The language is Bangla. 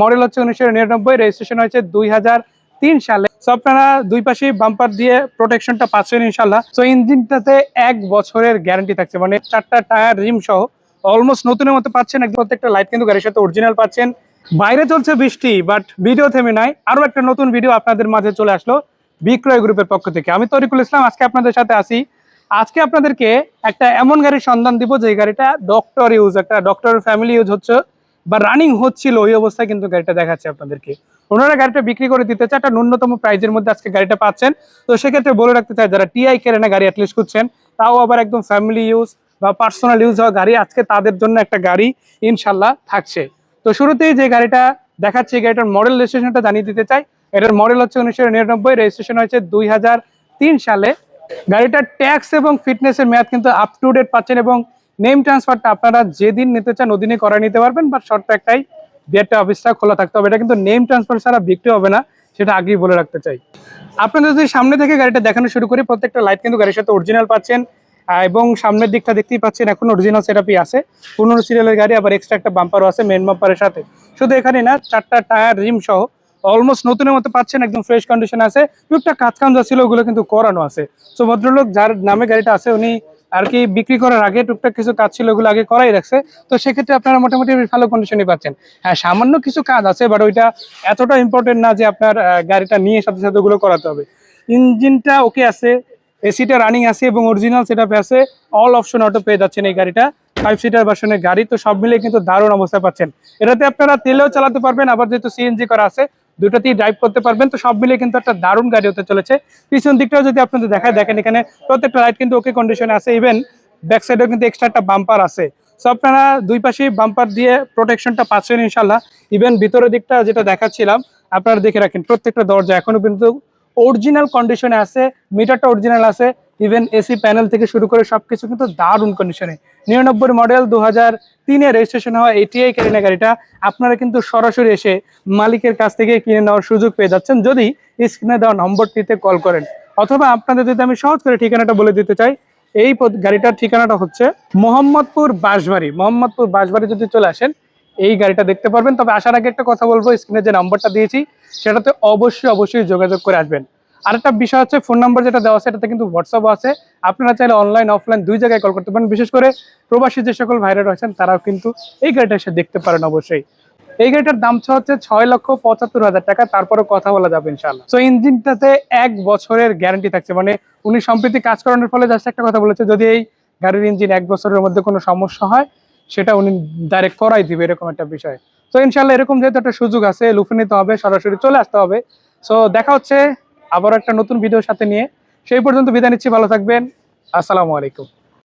মডেল হচ্ছে উনিশশো নিরানব্বই রেজিস্ট্রেশন হয়েছে দুই হাজার তিন সালে। তো আপনারা দুই পাশে বাম্পার দিয়ে প্রোটেকশনটা পাচ্ছেন ইনশাল্লাহ তো ইঞ্জিনটাতে এক বছরের গ্যারান্টি থাকছে মানে চারটা টায়ার রিম সহ অলমোস্ট নতুনের মতো পাচ্ছেন। একদম প্রত্যেকটা লাইট কিন্তু গাড়ির সাথে অরিজিনাল পাচ্ছেন। বাইরে চলছে বৃষ্টি বাট ভিডিও থেমে নাই। আরও একটা নতুন ভিডিও আপনাদের মাঝে চলে আসলো বিক্রয় গ্রুপের পক্ষ থেকে। আমি তরিকুল ইসলাম, আজকে আপনাদের সাথে আসি আজকে আপনাদেরকে একটা এমন গাড়ির সন্ধান দিব যে গাড়িটা ডক্টর ইউজ একটা ডক্টর ফ্যামিলি ইউজ হচ্ছে। বা রানিং হচ্ছিল ওই অবস্থায় কিন্তু গাড়িটা দেখাচ্ছে আপনাদেরকে। ওনারা গাড়িটা বিক্রি করে দিতে চায়, একটা ন্যূনতম প্রাইজের মধ্যে আজকে গাড়িটা পাচ্ছেন। তো সেক্ষেত্রে বলে রাখতে চাই, যারা টিআই কেনে না গাড়ি অ্যাটলিস্ট করছেন, তাও আবার একদম ফ্যামিলি ইউজ বা পার্সোনাল ইউজ হওয়া গাড়ি, আজকে তাদের জন্য একটা গাড়ি ইনশাল্লাহ থাকছে। তো শুরুতেই যে গাড়িটা দেখাচ্ছে গাড়িটার মডেল রেজিস্ট্রেশনটা জানিয়ে দিতে চাই। এটার মডেল হচ্ছে উনিশশো নিরানব্বই রেজিস্ট্রেশন হয়েছে দুই হাজার তিন সালে। গাড়িটার ট্যাক্স এবং ফিটনেসের মেয়াদ কিন্তু আপ টু ডেট পাচ্ছেন এবং নেম ট্রান্সফারটা আপনারা যেদিন নিতে চান ওদিনই করে নিতে পারবেন বাট শর্ত একটাই বিআরটি অফিসটা খোলা থাকতে হবে। এটা কিন্তু নেম ট্রান্সফার ছাড়া বিক্রি হবে না, সেটা আগেই বলে রাখতে চাই। আপনাদের যদি সামনে থেকে গাড়িটা দেখানো শুরু করি, প্রত্যেকটা লাইট কিন্তু গাড়ির সাথে অরিজিনাল পাচ্ছেন এবং সামনের দিকটা দেখতেই পাচ্ছেন, এখন অরিজিনাল সেটআপই আছে। পনেরো সিরিয়ালের গাড়ি, আবার এক্সট্রা একটা বাম্পারও আছে মেন বাম্পারের সাথে। শুধু এখানে না, চারটা টায়ার রিম সহ অলমোস্ট নতুনের মতো পাচ্ছেন, একদম ফ্রেশ কন্ডিশন আছে। টুকটাক কাজ কাম যা ছিল, ওগুলো কিন্তু করানো আছে। তো ভদ্রলোক যার নামে গাড়িটা আছে, উনি আর কি বিক্রি করার আগে টুকটাক কিছু কাজ ছিল, ওগুলো আগে করাই রাখছে। তো সেক্ষেত্রে আপনারা মোটামুটি ভালো কন্ডিশনই পাচ্ছেন। হ্যাঁ সামান্য কিছু কাজ আছে বাট ওইটা এতটা ইম্পর্টেন্ট না যে আপনার গাড়িটা নিয়ে সাথে সাথে ওগুলো করাতে হবে। ইঞ্জিনটা ওকে আছে এসিটা রানিং আছে এবং অরিজিনাল সেটআপে আছে। অল অপশন অটো পেয়ে যাচ্ছেন এই গাড়িটা। ফাইভ সিটার ভার্সনের গাড়ি, তো সব মিলে কিন্তু দারুণ অবস্থা পাচ্ছেন। এটাতে আপনারা তেলেও চালাতে পারবেন, আবার যেহেতু সিএনজি করা আছে দুটাতেই ড্রাইভ করতে পারবেন। তো সব মিলিয়ে কিন্তু একটা দারুণ গাড়ি হতে চলেছে। পিছন দিকটাও যদি আপনাদের দেখায়, দেখেন এখানে প্রত্যেকটা লাইট কিন্তু ওকে কন্ডিশনে আছে। ইভেন ব্যাক সাইডেও কিন্তু এক্সট্রা একটা বাম্পার আছে। সো আপনারা দুই পাশেই বাম্পার দিয়ে প্রোটেকশনটা পাচ্ছেন ইনশাল্লাহ ইভেন ভিতরের দিকটা যেটা দেখাচ্ছিলাম, আপনারা দেখে রাখেন, প্রত্যেকটা দরজা এখনও কিন্তু অরিজিনাল কন্ডিশনে আছে মিটারটা অরিজিনাল আছে। ইভেন এসি প্যানেল থেকে শুরু করে সবকিছু কিন্তু দারুণ কন্ডিশনে নিরানব্বই মডেল দু হাজার তিনে রেজিস্ট্রেশন হওয়া এটিআই কেরিনা গাড়িটা আপনারা কিন্তু সরাসরি এসে মালিকের কাছ থেকে কিনে নেওয়ার সুযোগ পেয়ে যাচ্ছেন। যদি স্ক্রিনে দেওয়া নম্বরটিতে কল করেন, অথবা আপনাদের যদি আমি সহজ করে ঠিকানাটা বলে দিতে চাই, এই গাড়িটার ঠিকানাটা হচ্ছে মোহাম্মদপুর বাঁশবাড়ি। মোহাম্মদপুর বাঁশবাড়ি যদি চলে আসেন, এই গাড়িটা দেখতে পারবেন। তবে আসার আগে একটা কথা বলব স্ক্রিনে যে নাম্বারটা দিয়েছি, সেটাতে অবশ্যই অবশ্যই যোগাযোগ করে আসবেন। আরেকটা বিষয় হচ্ছে ফোন নাম্বার যেটা দেওয়া আছে, এটাতে কিন্তু হোয়াটসঅ্যাপ আছে। আপনারা চাইলে অনলাইন অফলাইন দুই জায়গায় কল করতে পারেন। বিশেষ করে প্রবাসী যে সকল ভাইরা রয়েছেন, তারাও কিন্তু এই গাড়িটা এসে দেখতে পারেন অবশ্যই। এই গাড়িটার দাম হচ্ছে ছয় লক্ষ পঁচাত্তর হাজার টাকা তারপরে কথা বলা যাবে ইনশাল্লাহ তো ইঞ্জিনটাতে এক বছরের গ্যারান্টি থাকছে। মানে উনি সম্প্রতি কাজ করানোর ফলে জাস্ট একটা কথা বলেছে, যদি এই গাড়ির ইঞ্জিন এক বছরের মধ্যে কোনো সমস্যা হয়, সেটা উনি ডাইরেক্ট করাই দিবে, এরকম একটা বিষয়। তো ইনশাল্লাহ এরকম যেহেতু একটা সুযোগ আছে, লুফে নিতে হবে, সরাসরি চলে আসতে হবে। সো দেখা হচ্ছে আবার একটা নতুন ভিডিওর সাথে নিয়ে। সেই পর্যন্ত বিদায় নিচ্ছি ভালো থাকবেন। আসসালামু আলাইকুম।